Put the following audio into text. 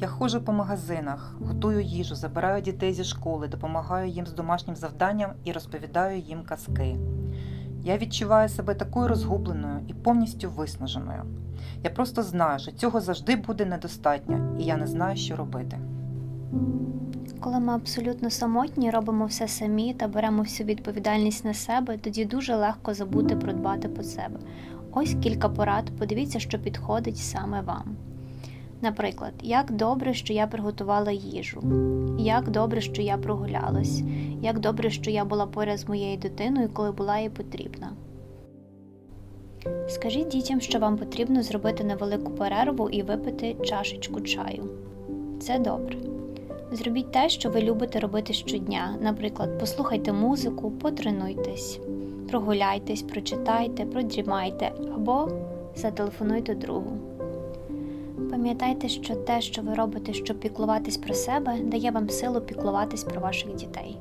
Я ходжу по магазинах, готую їжу, забираю дітей зі школи, допомагаю їм з домашнім завданням і розповідаю їм казки. Я відчуваю себе такою розгубленою і повністю виснаженою. Я просто знаю, що цього завжди буде недостатньо, і я не знаю, що робити. Коли ми абсолютно самотні, робимо все самі та беремо всю відповідальність на себе, тоді дуже легко забути про дбати про себе. Ось кілька порад, подивіться, що підходить саме вам. Наприклад, як добре, що я приготувала їжу, як добре, що я прогулялась, як добре, що я була поряд з моєю дитиною, коли була їй потрібна. Скажіть дітям, що вам потрібно зробити невелику перерву і випити чашечку чаю. Це добре. Зробіть те, що ви любите робити щодня. Наприклад, послухайте музику, потренуйтесь, прогуляйтесь, прочитайте, продрімайте або зателефонуйте другу. Пам'ятайте, що те, що ви робите, щоб піклуватись про себе, дає вам силу піклуватись про ваших дітей.